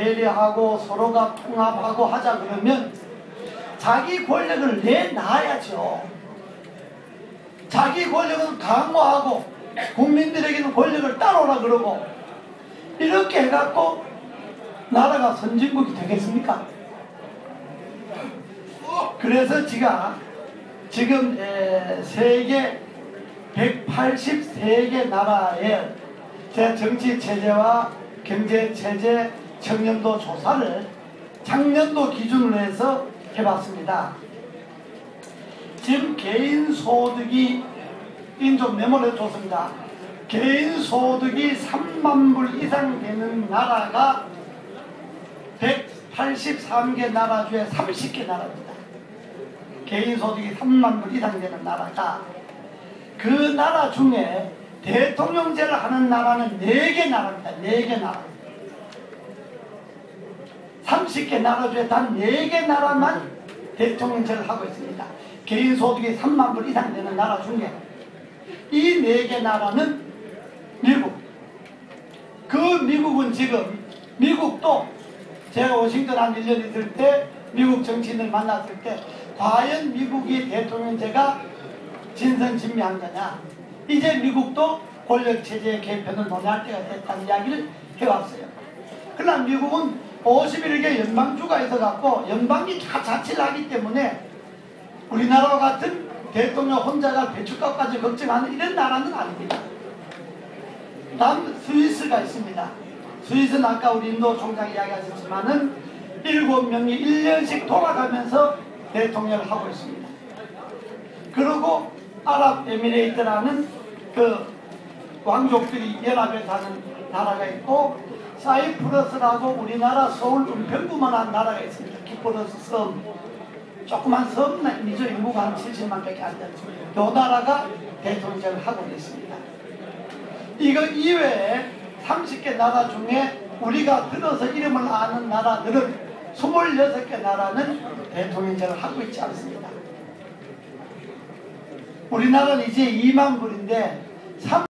배려하고 서로가 통합하고 하자 그러면 자기 권력을 내놔야죠. 자기 권력은 강화하고 국민들에게는 권력을 따라오라 그러고 이렇게 해갖고 나라가 선진국이 되겠습니까? 그래서 제가 지금 에, 세계 183개 나라의 제 정치 체제와 경제 체제 청년도 조사를 작년도 기준으로 해서 해봤습니다. 지금 개인 소득이 인좀 메모를 줬습니다. 개인 소득이 3만 불 이상 되는 나라가 183개 나라 중에 30개 나라입니다. 개인 소득이 3만 불 이상 되는 나라가 그 나라 중에 대통령제를 하는 나라는 4개 나라입니다. 4개 나라. 30개 나라 중에 단 4개 나라만 대통령제를 하고 있습니다. 개인 소득이 3만 불 이상 되는 나라 중에 이 4개 나라는 미국. 그 미국은 지금 미국도 제가 워싱턴 한 1년 있을 때 미국 정치인을 만났을 때 과연 미국이 대통령제가 진선진미한 거냐 이제 미국도 권력체제 개편을 논의할 때가 됐다는 이야기를 해왔어요 그러나 미국은 51개 연방주가 있어갖고 연방이 다 자치를 하기 때문에 우리나라와 같은 대통령 혼자가 배출값까지 걱정하는 이런 나라는 아닙니다 다음 스위스가 있습니다 스위스는 아까 우리 인도 총장 이야기하셨지만은 일곱 명이 1년씩 돌아가면서 대통령을 하고 있습니다. 그리고 아랍에미레이트라는 그 왕족들이 연합에 사는 나라가 있고 사이프러스라고 우리나라 서울 은평구만한 나라가 있습니다. 키프러스 섬. 조그만 섬이죠. 인구가 한 70만 밖에 안 되죠. 이 나라가 대통령을 하고 있습니다. 이거 이외에 30개 나라 중에 우리가 들어서 이름을 아는 나라들은 26개 나라는 대통령제를 하고 있지 않습니다. 우리나라는 이제 2만 불인데